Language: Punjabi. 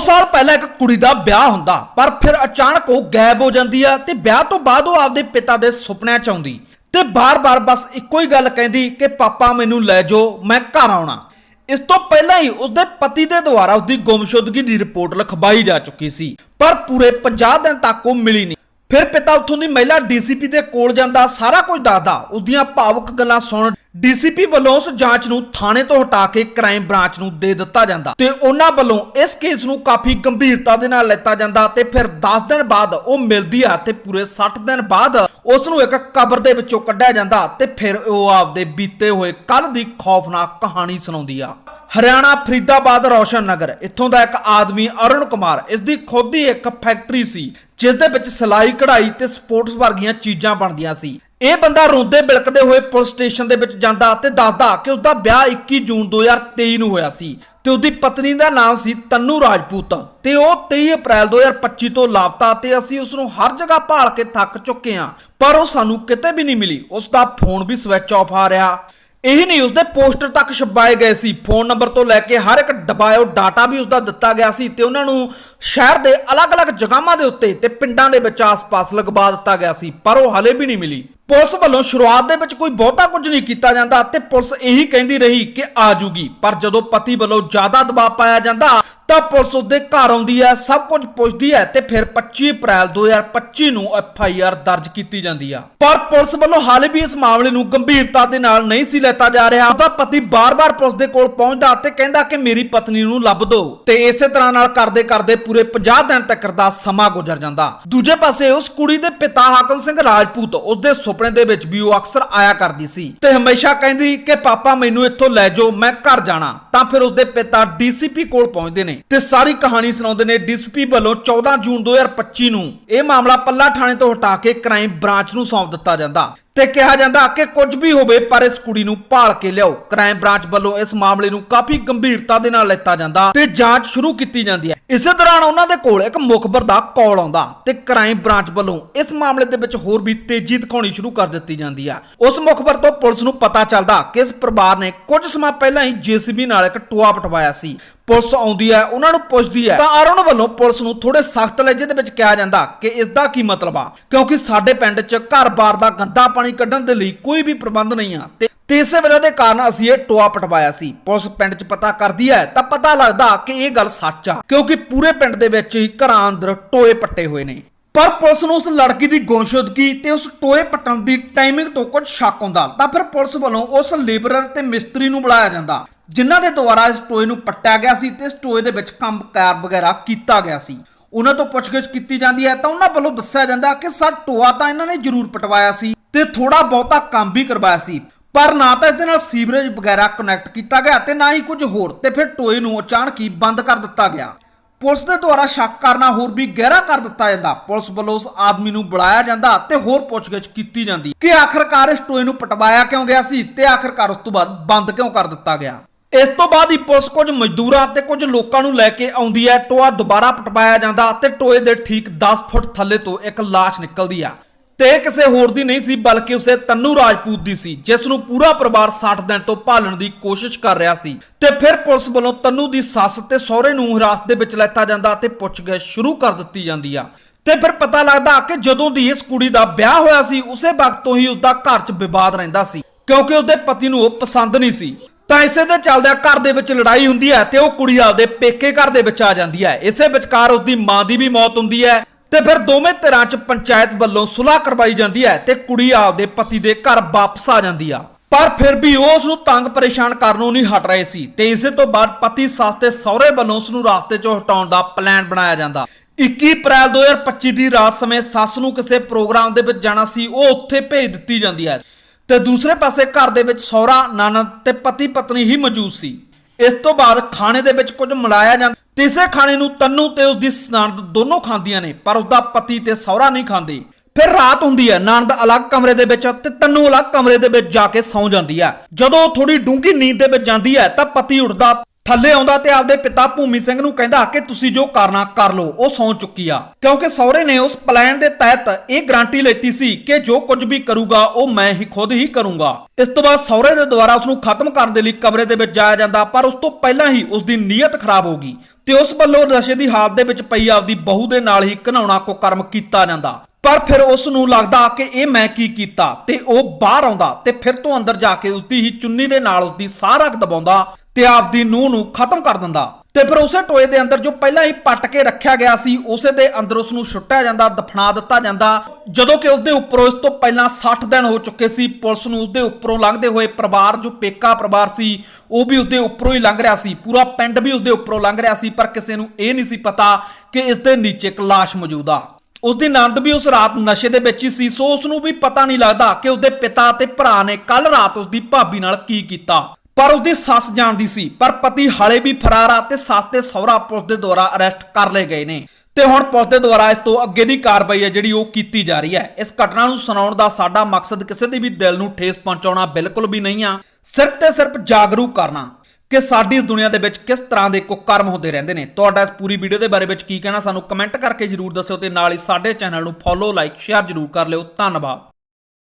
ਸਾਲ ਪਹਿਲਾਂ ਇੱਕ ਕੁੜੀ ਦਾ ਵਿਆਹ ਹੁੰਦਾ, ਪਰ ਫਿਰ ਅਚਾਨਕ ਉਹ ਗਾਇਬ ਹੋ ਜਾਂਦੀ ਆ ਤੇ ਵਿਆਹ ਤੋਂ ਬਾਅਦ ਉਹ ਆਪਦੇ ਪਿਤਾ ਦੇ ਸੁਪਨਿਆਂ ਚ ਆਉਂਦੀ ਤੇ ਬਾਰ-ਬਾਰ ਬਸ ਇੱਕੋ ਹੀ ਗੱਲ ਕਹਿੰਦੀ ਕਿ, ਪਾਪਾ, ਮੈਨੂੰ ਲੈ ਜਾਓ, ਮੈਂ ਘਰ ਆਉਣਾ। ਇਸ ਤੋਂ ਪਹਿਲਾਂ ਹੀ ਉਸਦੇ ਪਤੀ ਦੇ ਦੁਆਰਾ ਉਸਦੀ ਗੁੰਮਸ਼ੁਦਗੀ ਦੀ ਰਿਪੋਰਟ ਲਿਖਵਾਈ ਜਾ ਚੁੱਕੀ ਸੀ, ਪਰ ਪੂਰੇ 50 ਦਿਨ ਤੱਕ ਉਹ ਮਿਲੀ ਨਹੀਂ। ਫਿਰ ਪਿਤਾ ਉੱਥੋਂ ਦੀ ਮਹਿਲਾ ਡੀਸੀਪੀ ਦੇ ਕੋਲ ਜਾਂਦਾ, ਸਾਰਾ ਕੁਝ ਦੱਸਦਾ। ਉਸਦੀਆਂ ਭਾਵੁਕ ਗੱਲਾਂ ਸੁਣ ਡੀਸੀਪੀ ਵੱਲੋਂ ਉਸ ਜਾਂਚ ਨੂੰ ਥਾਣੇ ਤੋਂ ਹਟਾ ਕੇ ਕ੍ਰਾਈਮ ਬ੍ਰਾਂਚ ਨੂੰ ਦੇ ਦਿੱਤਾ ਜਾਂਦਾ ਤੇ ਉਹਨਾਂ ਵੱਲੋਂ ਇਸ ਕੇਸ ਨੂੰ ਕਾਫੀ ਗੰਭੀਰਤਾ ਦੇ ਨਾਲ ਲੈਤਾ ਜਾਂਦਾ ਤੇ ਫਿਰ 10 ਦਿਨ ਬਾਅਦ ਉਹ ਮਿਲਦੀ ਆ ਤੇ ਪੂਰੇ 60 ਦਿਨ ਬਾਅਦ ਉਸ ਨੂੰ ਇੱਕ ਕਬਰ ਦੇ ਵਿੱਚੋਂ ਕੱਢਿਆ ਜਾਂਦਾ ਤੇ ਫਿਰ ਉਹ ਆਪਦੇ ਬੀਤੇ ਹੋਏ ਕੱਲ ਦੀ ਖੌਫਨਾਕ ਕਹਾਣੀ ਸੁਣਾਉਂਦੀ ਆ। ਹਰਿਆਣਾ ਫਰੀਦਾਬਾਦ ਰੌਸ਼ਨ ਨਗਰ, ਇੱਥੋਂ ਦਾ ਇੱਕ ਆਦਮੀ ਅਰੁਣ ਕੁਮਾਰ, ਇਸ ਦੀ ਖੁਦ ਹੀ ਇੱਕ ਫੈਕਟਰੀ ਸੀ ਜਿਸ ਦੇ ਵਿੱਚ ਸਿਲਾਈ, ਕਢਾਈ ਤੇ ਸਪੋਰਟਸ ਵਰਗੀਆਂ ਚੀਜ਼ਾਂ ਬਣਦੀਆਂ ਸੀ। ਇਹ ਬੰਦਾ ਰੋਂਦੇ ਬਿਲਕਦੇ ਹੋਏ ਪੁਲਿਸ ਸਟੇਸ਼ਨ ਦੇ ਵਿੱਚ ਜਾਂਦਾ ਤੇ ਦੱਸਦਾ ਕਿ ਉਸ ਦਾ ਵਿਆਹ 21 ਜੂਨ 2023 ਨੂੰ ਹੋਇਆ ਸੀ ਤੇ ਉਹਦੀ ਪਤਨੀ ਦਾ ਨਾਮ ਸੀ ਤੰਨੂ ਰਾਜਪੂਤ ਤੇ ਉਹ 23 ਅਪ੍ਰੈਲ 2025 ਤੋਂ ਲਾਪਤਾ ਤੇ ਅਸੀਂ ਉਸ ਨੂੰ ਹਰ ਜਗ੍ਹਾ ਭਾਲ ਕੇ ਥੱਕ ਚੁੱਕੇ ਹਾਂ, ਪਰ ਉਹ ਸਾਨੂੰ ਕਿਤੇ ਵੀ ਨਹੀਂ ਮਿਲੀ। ਉਸ ਦਾ ਫੋਨ ਵੀ ਸਵਿਚ ਆਫ ਆ ਰਿਹਾ। ਇਹੀ ਨਹੀਂ ਉਸਦੇ ਪੋਸਟਰ ਤੱਕ ਛਪਾਏ ਗਏ ਸੀ। ਫੋਨ ਨੰਬਰ ਤੋਂ ਲੈ ਕੇ ਹਰ ਇੱਕ ਡਬਾਇਓ ਡਾਟਾ ਵੀ ਉਸਦਾ ਦਿੱਤਾ ਗਿਆ ਸੀ ਤੇ ਉਹਨਾਂ ਨੂੰ ਸ਼ਹਿਰ ਦੇ ਅਲੱਗ-ਅਲੱਗ ਜਗ੍ਹਾਵਾਂ ਦੇ ਉੱਤੇ ਤੇ ਪਿੰਡਾਂ ਦੇ ਵਿੱਚ ਆਸ-ਪਾਸ ਲਗਵਾ ਦਿੱਤਾ ਗਿਆ ਸੀ, ਪਰ ਉਹ ਹਲੇ ਵੀ ਨਹੀਂ ਮਿਲੀ। ਪੁਲਿਸ ਵੱਲੋਂ ਸ਼ੁਰੂਆਤ ਦੇ ਵਿੱਚ ਕੋਈ ਬਹੁਤਾ ਕੁਝ ਨਹੀਂ ਕੀਤਾ ਜਾਂਦਾ ਤੇ ਪੁਲਿਸ ਇਹੀ ਕਹਿੰਦੀ ਰਹੀ ਕਿ ਆ ਜੂਗੀ, ਪਰ ਜਦੋਂ ਪਤੀ ਵੱਲੋਂ ਜ਼ਿਆਦਾ ਦਬਾਅ ਪਾਇਆ ਜਾਂਦਾ ਤਾਂ ਪੁਲਿਸ ਉਸਦੇ ਘਰ ਆਉਂਦੀ ਹੈ, ਸਭ ਕੁਝ ਪੁੱਛਦੀ ਹੈ ਤੇ ਫਿਰ 25 ਅਪ੍ਰੈਲ 2025 ਨੂੰ ਐਫ ਆਈ ਆਰ ਦਰਜ ਕੀਤੀ ਜਾਂਦੀ ਆ। ਪਰ ਪੁਲਿਸ ਵੱਲੋਂ ਹਾਲੇ ਵੀ ਇਸ ਮਾਮਲੇ ਨੂੰ ਗੰਭੀਰਤਾ ਦੇ ਨਾਲ ਨਹੀਂ ਸੀ ਲੈਤਾ ਜਾ ਰਿਹਾ। ਉਹਦਾ ਪਤੀ ਬਾਰ-ਬਾਰ ਪੁਲਿਸ ਦੇ ਕੋਲ ਪਹੁੰਚਦਾ ਤੇ ਕਹਿੰਦਾ ਕਿ ਮੇਰੀ ਪਤਨੀ ਨੂੰ ਲੱਭ ਦਿਓ ਤੇ ਇਸੇ ਤਰ੍ਹਾਂ ਨਾਲ ਕਰਦੇ ਕਰਦੇ ਪੂਰੇ 50 ਦਿਨ ਤੱਕ ਦਾ ਸਮਾਂ ਗੁਜ਼ਰ ਜਾਂਦਾ। ਦੂਜੇ ਪਾਸੇ ਉਸ ਕੁੜੀ ਦੇ ਪਿਤਾ ਹਾਕਮ ਸਿੰਘ ਰਾਜਪੂਤ ਉਸਦੇ ਸੁਪਨੇ ਦੇ ਵਿੱਚ ਵੀ ਉਹ ਅਕਸਰ ਆਇਆ ਕਰਦੀ ਸੀ ਤੇ ਹਮੇਸ਼ਾ ਕਹਿੰਦੀ ਕਿ, ਪਾਪਾ, ਮੈਨੂੰ ਇੱਥੋਂ ਲੈ ਜਾਓ, ਮੈਂ ਘਰ ਜਾਣਾ। ਤਾਂ ਫਿਰ ਉਸ ਦੇ ਪਿਤਾ ਡੀਸੀਪੀ ਕੋਲ ਪਹੁੰਚਦੇ ਨੇ। ਤੇ ਸਾਰੀ ਕਹਾਣੀ ਸੁਣਾਉਂਦੇ ਨੇ ਡੀਸੀਪੀ ਵੱਲੋਂ 14 ਜੂਨ 2025 ਨੂੰ ਇਹ ਮਾਮਲਾ ਪੱਲਾ ਥਾਣੇ ਤੋਂ ਹਟਾ ਕੇ ਕ੍ਰਾਈਮ ਬ੍ਰਾਂਚ ਨੂੰ ਸੌਂਪ ਦਿੱਤਾ ਜਾਂਦਾ। ਤੇ ਕਿਹਾ ਜਾਂਦਾ ਕਿ ਕੁਝ ਵੀ ਹੋਵੇ ਪਰ ਇਸ ਕੁੜੀ ਨੂੰ ਭਾਲ ਕੇ ਲਿਆਓ। ਕ੍ਰਾਈਮ ਬ੍ਰਾਂਚ ਵੱਲੋਂ ਇਸ ਮਾਮਲੇ ਨੂੰ ਕਾਫੀ ਗੰਭੀਰਤਾ ਦੇ ਨਾਲ ਲੈਤਾ ਜਾਂਦਾ ਤੇ ਜਾਂਚ ਸ਼ੁਰੂ ਕੀਤੀ ਜਾਂਦੀ ਹੈ। ਇਸੇ ਦੌਰਾਨ ਉਹਨਾਂ ਦੇ ਕੋਲ ਇੱਕ ਮੁਖਬਰ ਦਾ ਕਾਲ ਆਉਂਦਾ ਤੇ ਕ੍ਰਾਈਮ ਬ੍ਰਾਂਚ ਵੱਲੋਂ ਇਸ ਮਾਮਲੇ ਦੇ ਵਿੱਚ ਹੋਰ ਵੀ ਤੇਜ਼ੀ ਦਿਖਾਉਣੀ ਸ਼ੁਰੂ ਕਰ ਦਿੱਤੀ ਜਾਂਦੀ ਆ ਉਸ ਮੁਖਬਰ ਤੋਂ ਪੁਲਿਸ ਨੂੰ ਪਤਾ ਚੱਲਦਾ ਕਿ ਇਸ ਪਰਿਵਾਰ ਨੇ ਕੁਝ ਸਮਾਂ ਪਹਿਲਾਂ ਹੀ ਜੀਸੀਬੀ ਨਾਲ ਇੱਕ ਟੋਆ ਪਟਵਾਇਆ ਸੀ। ਪੁਲਿਸ ਆਉਂਦੀ ਹੈ, ਉਹਨਾਂ ਨੂੰ ਪੁੱਛਦੀ ਹੈ। ਤਾਂ ਅਰੁਣ ਵੱਲੋਂ ਪੁਲਿਸ ਨੂੰ ਥੋੜੇ ਸਖਤ ਲਹਿਜੇ ਦੇ ਵਿੱਚ ਕਿਹਾ ਜਾਂਦਾ ਕਿ ਇਸ ਦਾ ਕੀ ਮਤਲਬ ਆ? ਕਿਉਂਕਿ ਸਾਡੇ ਪਿੰਡ 'ਚ ਘਰ-ਬਾਰ ਦਾ ਗੰਦਾ ਪਾਣੀ ਕੱਢਣ ਦੇ ਲਈ ਕੋਈ ਵੀ ਪ੍ਰਬੰਧ ਨਹੀਂ ਆ। ਤੇ ਇਸੇ ਵਜ੍ਹਾ ਦੇ ਕਾਰਨ ਅਸੀਂ ਇਹ ਟੋਆ ਪਟਵਾਇਆ ਸੀ। ਪੁਲਿਸ ਪਿੰਡ 'ਚ ਪਤਾ ਕਰਦੀ ਹੈ, ਤਾਂ ਪਤਾ ਲੱਗਦਾ ਕਿ ਇਹ ਗੱਲ ਸੱਚ ਆ, ਕਿਉਂਕਿ ਪੂਰੇ ਪਿੰਡ ਦੇ ਵਿੱਚ ਹੀ ਘਰਾਂ ਅੰਦਰ ਟੋਏ ਪੱਟੇ ਹੋਏ ਨੇ। ਪਰ ਪੁਲਿਸ ਨੂੰ ਉਸ ਲੜਕੀ ਦੀ ਗੁੰਮਸ਼ੁਦਗੀ ਤੇ ਉਸ ਟੋਏ ਪੱਟਣ ਦੀ ਟਾਈਮਿੰਗ ਤੋਂ ਕੁਝ ਸ਼ੱਕ ਹੁੰਦਾ, ਤਾਂ ਫਿਰ ਪੁਲਿਸ ਵੱਲੋਂ ਉਸ ਲੇਬਰਰ ਤੇ ਮਿਸਤਰੀ ਨੂੰ ਬੁਲਾਇਆ ਜਾਂਦਾ, ਜਿਨ੍ਹਾਂ ਦੇ ਦੁਆਰਾ ਇਸ ਟੋਏ ਨੂੰ ਪੱਟਿਆ ਗਿਆ ਸੀ ਤੇ ਇਸ ਟੋਏ ਦੇ ਵਿੱਚ ਕੰਮ ਕਾਰ ਵਗੈਰਾ ਕੀਤਾ ਗਿਆ ਸੀ। ਉਹਨਾਂ ਤੋਂ ਪੁੱਛਗਿੱਛ ਕੀਤੀ ਜਾਂਦੀ ਹੈ, ਤਾਂ ਉਹਨਾਂ ਵੱਲੋਂ ਦੱਸਿਆ ਜਾਂਦਾ ਕਿ ਸਰ ਟੋਆ ਤਾਂ ਇਹਨਾਂ ਨੇ ਜ਼ਰੂਰ ਪਟਵਾਇਆ ਸੀ। ਤੇ ਥੋੜਾ ਬਹੁਤਾ ਕੰਮ ਵੀ ਕਰਵਾਇਆ ਸੀ। ਪਰ ਨਾ ਤਾਂ ਇਹਦੇ ਨਾਲ ਸੀਵਰੇਜ ਵਗੈਰਾ ਕਨੈਕਟ ਕੀਤਾ ਗਿਆ ਤੇ ਨਾ ਹੀ ਕੁਝ ਹੋਰ ਤੇ ਫਿਰ ਟੋਏ ਨੂੰ ਅਚਾਨਕ ਹੀ ਬੰਦ ਕਰ ਦਿੱਤਾ ਗਿਆ। ਪੁਲਿਸ ਦੇ ਦੁਆਰਾ ਸ਼ੱਕ ਕਰਨਾ ਹੋਰ ਵੀ ਗਹਿਰਾ ਕਰ ਦਿੱਤਾ ਜਾਂਦਾ। ਪੁਲਿਸ ਵੱਲੋਂ ਉਸ ਆਦਮੀ ਨੂੰ ਬੁਲਾਇਆ ਜਾਂਦਾ ਤੇ ਹੋਰ ਪੁੱਛਗਿੱਛ ਕੀਤੀ ਜਾਂਦੀ। ਕਿ ਆਖਰਕਾਰ ਇਸ ਟੋਏ ਨੂੰ ਪਟਵਾਇਆ ਕਿਉਂ ਗਿਆ ਸੀ ਤੇ ਆਖਰਕਾਰ ਉਸ ਤੋਂ ਬਾਅਦ ਬੰਦ ਕਿਉਂ ਕਰ ਦਿੱਤਾ ਗਿਆ? ਇਸ ਤੋਂ ਬਾਅਦ ਹੀ ਪੁਲਿਸ ਕੁਝ ਮਜ਼ਦੂਰਾਂ ਤੇ ਕੁਝ ਲੋਕਾਂ ਨੂੰ ਲੈ ਕੇ ਆਉਂਦੀ ਹੈ। ਟੋਆ ਦੁਬਾਰਾ ਪਟਵਾਇਆ ਜਾਂਦਾ ਤੇ ਟੋਏ ਦੇ ਠੀਕ 10 ਫੁੱਟ ਥੱਲੇ ਤੋਂ ਇੱਕ ਲਾਸ਼ ਨਿਕਲਦੀ ਆ। ਤੇ ਕਿਸੇ ਹੋਰ ਦੀ ਨਹੀਂ ਸੀ, ਬਲਕਿ ਉਸੇ ਤੰਨੂ ਰਾਜਪੂਤ ਦੀ ਸੀ, ਜਿਸ ਨੂੰ ਪੂਰਾ ਪਰਿਵਾਰ 60 ਦਿਨ ਤੋਂ ਭਾਲਣ ਦੀ ਕੋਸ਼ਿਸ਼ ਕਰ ਰਿਹਾ ਸੀ। ਤੇ ਫਿਰ ਪੁਲਿਸ ਵੱਲੋਂ ਤੰਨੂ ਦੀ ਸੱਸ ਤੇ ਸਹੁਰੇ ਨੂੰ ਹਿਰਾਸਤ ਦੇ ਵਿੱਚ ਲੈਤਾ ਜਾਂਦਾ ਤੇ ਪੁੱਛਗਿੱਛ ਸ਼ੁਰੂ ਕਰ ਦਿੱਤੀ ਜਾਂਦੀ ਆ। ਤੇ ਫਿਰ ਪਤਾ ਲੱਗਦਾ ਕਿ ਜਦੋਂ ਦੀ ਇਸ ਕੁੜੀ ਦਾ ਵਿਆਹ ਹੋਇਆ ਸੀ, ਉਸੇ ਵਕਤ ਤੋਂ ਹੀ ਉਸਦਾ ਘਰ 'ਚ ਵਿਵਾਦ ਰਹਿੰਦਾ ਸੀ, ਕਿਉਂਕਿ ਉਸਦੇ ਪਤੀ ਨੂੰ ਉਹ ਪਸੰਦ ਨਹੀਂ ਸੀ। ਤਾਂ ਇਸੇ ਦੇ ਚੱਲਦਿਆਂ ਘਰ ਦੇ ਵਿੱਚ ਲੜਾਈ ਹੁੰਦੀ ਹੈ ਤੇ ਉਹ ਕੁੜੀ ਆਪਦੇ ਪੇਕੇ ਘਰ ਦੇ ਵਿੱਚ ਆ ਜਾਂਦੀ ਹੈ। ਇਸੇ ਵਿਚਕਾਰ ਉਸਦੀ ਮਾਂ ਦੀ ਵੀ ਮੌਤ ਹੁੰਦੀ ਹੈ ਤੇ ਫਿਰ ਦੋਵੇਂ ਧਿਰਾਂ 'ਚ ਪੰਚਾਇਤ ਵੱਲੋਂ ਸੁਲ੍ਹਾ ਕਰਵਾਈ ਜਾਂਦੀ ਹੈ ਤੇ ਕੁੜੀ ਆਪਦੇ ਪਤੀ ਦੇ ਘਰ ਵਾਪਸ ਆ ਜਾਂਦੀ ਆ। ਪਰ ਫਿਰ ਵੀ ਉਹ ਉਸ ਨੂੰ ਤੰਗ ਪਰੇਸ਼ਾਨ ਕਰਨੋਂ ਨਹੀਂ ਹਟ ਰਹੇ ਸੀ ਤੇ ਇਸੇ ਤੋਂ ਬਾਅਦ ਪਤੀ ਸੱਸ ਤੇ ਸਹੁਰੇ ਵੱਲੋਂ ਉਸ ਨੂੰ ਰਾਸਤੇ 'ਚੋਂ ਹਟਾਉਣ ਦਾ ਪਲਾਨ ਬਣਾਇਆ ਜਾਂਦਾ। 21 ਅਪ੍ਰੈਲ 2025 ਦੀ ਰਾਤ ਸਮੇਂ ਸੱਸ ਨੂੰ ਕਿਸੇ ਪ੍ਰੋਗਰਾਮ ਦੇ ਵਿੱਚ ਜਾਣਾ ਸੀ, ਉਹ ਉੱਥੇ ਭੇਜ ਦਿੱਤੀ ਜਾਂਦੀ ਹੈ। ਤੇ ਦੂਸਰੇ ਪਾਸੇ ਘਰ ਦੇ ਵਿੱਚ ਸਹੁਰਾ ਨਾਨਦ ਤੇ ਪਤੀ ਪਤਨੀ ਹੀ ਮੌਜੂਦ ਸੀ। ਇਸ ਤੋਂ ਬਾਅਦ ਖਾਣੇ ਦੇ ਵਿੱਚ ਕੁਝ ਮਿਲਾਇਆ ਜਾਂਦਾ। ਤੀਸਰੇ ਖਾਣੇ ਨੂੰ ਤੰਨੂ ਤੇ ਉਸ ਦੀ ਨਣਦ ਦੋਨੋਂ ਖਾਂਦੀਆਂ ਨੇ, ਪਰ ਉਸ ਦਾ ਪਤੀ ਤੇ ਸਹੁਰਾ ਨਹੀਂ ਖਾਂਦੇ। ਫਿਰ ਰਾਤ ਹੁੰਦੀ ਹੈ ਨਣਦ ਅਲੱਗ ਕਮਰੇ ਦੇ ਵਿੱਚ ਤੇ ਤੰਨੂ ਅਲੱਗ ਕਮਰੇ ਦੇ ਵਿੱਚ ਜਾ ਕੇ ਸੌਂ ਜਾਂਦੀ ਹੈ। ਜਦੋਂ ਉਹ ਥੋੜੀ ਡੂੰਘੀ ਨੀਂਦ ਦੇ ਵਿੱਚ ਜਾਂਦੀ ਹੈ, ਤਾਂ ਪਤੀ ਉੱਠਦਾ ਥੱਲੇ ਆਉਂਦਾ ਤੇ ਆਪਦੇ ਪਿਤਾ ਭੂਮੀ ਸਿੰਘ ਨੂੰ ਕਹਿੰਦਾ ਕਿ ਤੁਸੀਂ ਜੋ ਕਰਨਾ ਕਰ ਲਓ, ਉਹ ਸੌਂ ਚੁੱਕੀ ਆ। ਕਿਉਂਕਿ ਸਹੁਰੇ ਨੇ ਉਸ ਪਲਾਨ ਦੇ ਤਹਿਤ ਇਹ ਗਾਰੰਟੀ ਲੈਤੀ ਸੀ ਕਿ ਜੋ ਕੁਝ ਵੀ ਕਰੂਗਾ, ਉਹ ਮੈਂ ਹੀ ਖੁਦ ਹੀ ਕਰੂੰਗਾ। ਇਸ ਤੋਂ ਬਾਅਦ ਸਹੁਰੇ ਦੇ ਦੁਆਰਾ ਉਸ ਨੂੰ ਖਤਮ ਕਰਨ ਦੇ ਲਈ ਕਮਰੇ ਦੇ ਵਿੱਚ ਜਾਇਆ ਜਾਂਦਾ, ਪਰ ਉਸ ਤੋਂ ਪਹਿਲਾਂ ਹੀ ਉਸ ਦੀ ਨੀਅਤ ਖਰਾਬ ਹੋ ਗਈ ਤੇ ਉਸ ਵੱਲੋਂ ਨਸ਼ੇ ਦੀ ਹਾਲਤ ਦੇ ਵਿੱਚ ਪਈ ਆਪਦੀ ਬਹੂ ਦੇ ਨਾਲ ਹੀ ਘਨਾਉਣਾ ਕੋ ਕਰਮ ਕੀਤਾ ਜਾਂਦਾ। ਪਰ ਫਿਰ ਉਸ ਨੂੰ ਲੱਗਦਾ ਕਿ ਇਹ ਮੈਂ ਕੀ ਕੀਤਾ ਤੇ ਉਹ ਬਾਹਰ ਆਉਂਦਾ ਤੇ ਫਿਰ ਤੋਂ ਅੰਦਰ ਜਾ ਕੇ ਉਸਦੀ ਹੀ ਚੁੰਨੀ ਦੇ ਨਾਲ ਉਸਦੀ ਸਾਹ ਰੱਖ ਦਬਾਉਂਦਾ ਤੇ ਆਪਦੀ ਨੂੰਹ ਨੂੰ ਖਤਮ ਕਰ ਦਿੰਦਾ। ਤੇ ਫਿਰ ਉਸੇ ਟੋਏ ਦੇ ਅੰਦਰ ਜੋ ਪਹਿਲਾਂ ਹੀ ਪੱਟ ਕੇ ਰੱਖਿਆ ਗਿਆ ਸੀ, ਉਸੇ ਦੇ ਅੰਦਰ ਉਸ ਨੂੰ ਸੁੱਟਿਆ ਜਾਂਦਾ, ਦਫਨਾ ਦਿੱਤਾ ਜਾਂਦਾ। ਜਦੋਂ ਕਿ ਉਸ ਦੇ ਉੱਪਰੋਂ ਇਸ ਤੋਂ ਪਹਿਲਾਂ 60 ਦਿਨ ਹੋ ਚੁੱਕੇ ਸੀ, ਪੁਲਿਸ ਨੂੰ ਉਸ ਦੇ ਉੱਪਰੋਂ ਲੰਘਦੇ ਹੋਏ ਪਰਿਵਾਰ, ਜੋ ਪੇਕਾ ਪਰਿਵਾਰ ਸੀ, ਉਹ ਵੀ ਉਸ ਦੇ ਉੱਪਰੋਂ ਹੀ ਲੰਘ ਰਿਹਾ ਸੀ। ਪੂਰਾ ਪਿੰਡ ਵੀ ਉਸ ਦੇ ਉੱਪਰੋਂ ਲੰਘ ਰਿਹਾ ਸੀ, ਪਰ ਕਿਸੇ ਨੂੰ ਇਹ ਨਹੀਂ ਸੀ ਪਤਾ ਕਿ ਇਸ ਦੇ ਨੀਚੇ ਇੱਕ ਲਾਸ਼ ਮੌਜੂਦ ਆ। ਉਸ ਦੀ ਨੰਦ ਵੀ ਉਸ ਰਾਤ ਨਸ਼ੇ ਦੇ ਵਿੱਚ ਹੀ ਸੀ, ਸੋ ਉਸ ਨੂੰ ਵੀ ਪਤਾ ਨਹੀਂ ਲੱਗਦਾ ਕਿ ਉਸ ਦੇ ਪਿਤਾ ਅਤੇ ਭਰਾ ਨੇ ਕੱਲ ਰਾਤ ਉਸ ਦੀ ਭਾਬੀ ਨਾਲ ਕੀ ਕੀਤਾ। ਪਰ ਉਸਦੀ ਸੱਸ ਜਾਣਦੀ ਸੀ, ਪਰ ਪਤੀ ਹਾਲੇ ਵੀ ਫਰਾਰ ਆ ਤੇ ਸੱਸ ਤੇ ਸਹੁਰਾ ਪੁਲਿਸ ਦੇ ਦੁਆਰਾ ਅਰੈਸਟ ਕਰ ਲਏ ਗਏ ਨੇ। ਤੇ ਹੁਣ ਪੁਲਿਸ ਦੇ ਦੁਆਰਾ ਇਸ ਤੋਂ ਅੱਗੇ ਦੀ ਕਾਰਵਾਈ ਹੈ ਜਿਹੜੀ ਉਹ ਕੀਤੀ ਜਾ ਰਹੀ ਹੈ। ਇਸ ਘਟਨਾ ਨੂੰ ਸੁਣਾਉਣ ਦਾ ਸਾਡਾ ਮਕਸਦ ਕਿਸੇ ਦੇ ਵੀ ਦਿਲ ਨੂੰ ਠੇਸ ਪਹੁੰਚਾਉਣਾ ਬਿਲਕੁਲ ਵੀ ਨਹੀਂ ਆ। ਸਿਰਫ ਤੇ ਸਿਰਫ ਜਾਗਰੂਕ ਕਰਨਾ ਕਿ ਸਾਡੀ ਇਸ ਦੁਨੀਆ ਦੇ ਵਿੱਚ ਕਿਸ ਤਰ੍ਹਾਂ ਦੇ ਕੁਕਰਮ ਹੁੰਦੇ ਰਹਿੰਦੇ ਨੇ। ਤੁਹਾਡਾ ਇਸ ਪੂਰੀ ਵੀਡੀਓ ਦੇ ਬਾਰੇ ਵਿੱਚ ਕੀ ਕਹਿਣਾ ਸਾਨੂੰ ਕਮੈਂਟ ਕਰਕੇ ਜਰੂਰ ਦੱਸਿਓ ਤੇ ਨਾਲ ਹੀ ਸਾਡੇ ਚੈਨਲ ਨੂੰ ਫੋਲੋ, ਲਾਈਕ, ਸ਼ੇਅਰ ਜਰੂਰ ਕਰ ਲਿਓ। ਧੰਨਵਾਦ।